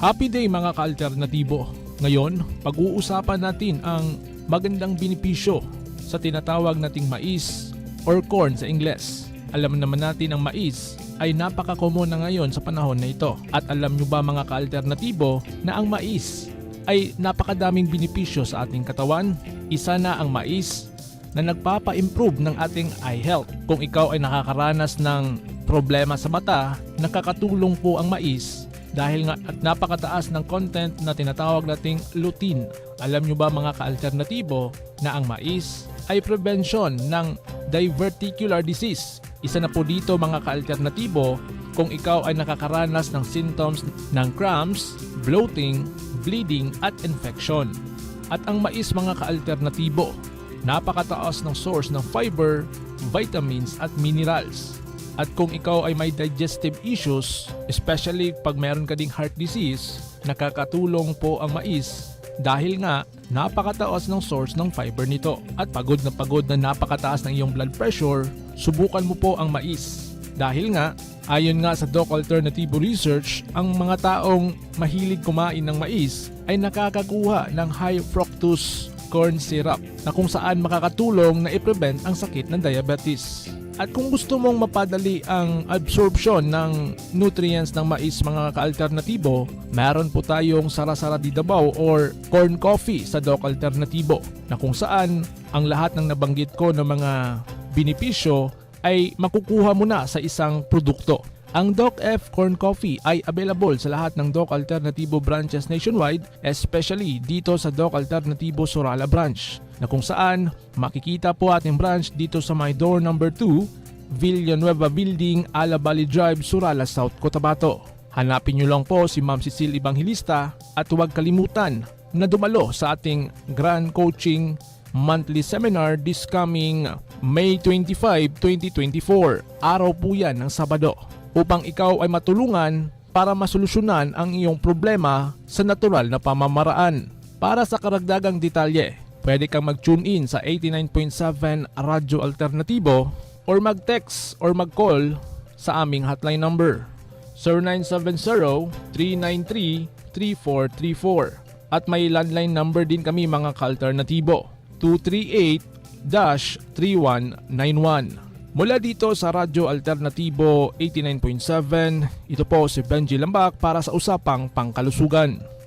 Happy day mga ka-alternatibo. Ngayon, pag-uusapan natin ang magandang binipisyo sa tinatawag nating mais or corn sa Ingles. Alam naman natin ang mais ay napaka-common na ngayon sa panahon na ito. At alam nyo ba mga ka-alternatibo na ang mais ay napakadaming binipisyo sa ating katawan? Isa na ang mais na nagpapa-improve ng ating eye health. Kung ikaw ay nakakaranas ng problema sa mata, nakakatulong po ang mais dahil nga at napakataas ng content na tinatawag nating lutein. Alam nyo ba mga ka-alternatibo na ang mais ay prevention ng diverticular disease. Isa na po dito mga ka-alternatibo kung ikaw ay nakakaranas ng symptoms ng cramps, bloating, bleeding at infection. At ang mais mga ka-alternatibo, napakataas ng source ng fiber, vitamins at minerals. At kung ikaw ay may digestive issues, especially pag meron ka ding heart disease, nakakatulong po ang mais dahil nga napakataas ng source ng fiber nito. At pagod na pagod na napakataas ng iyong blood pressure, subukan mo po ang mais. Dahil nga, ayon nga sa Doc Alternative Research, ang mga taong mahilig kumain ng mais ay nakakakuha ng high fructose corn syrup na kung saan makakatulong na i-prevent ang sakit ng diabetes. At kung gusto mong mapadali ang absorption ng nutrients ng mais mga ka-alternatibo, meron po tayong Sarasara di Davao or corn coffee sa Doc Alternatibo na kung saan ang lahat ng nabanggit ko ng mga binipisyo ay makukuha mo na sa isang produkto. Ang Doc F Corn Coffee ay available sa lahat ng Doc Alternativo branches nationwide, especially dito sa Doc Alternativo Sorala branch, na kung saan makikita po ating branch dito sa my door number 2, Villanueva Building, Ala Valley Drive, Sorala, South Cotabato. Hanapin nyo lang po si Ma'am Cecil Evangelista at huwag kalimutan na dumalo sa ating Grand Coaching monthly seminar this coming May 25, 2024. Araw po yan ng Sabado upang ikaw ay matulungan para masolusyonan ang iyong problema sa natural na pamamaraan. Para sa karagdagang detalye, pwede kang mag-tune in sa 89.7 Radyo Alternatibo or mag-text or mag-call sa aming hotline number 0970-393-3434 at may landline number din kami mga ka-alternatibo 238-3191. Mula dito sa Radyo Alternatibo 89.7, ito po si Benji Lambak para sa Usapang Pangkalusugan.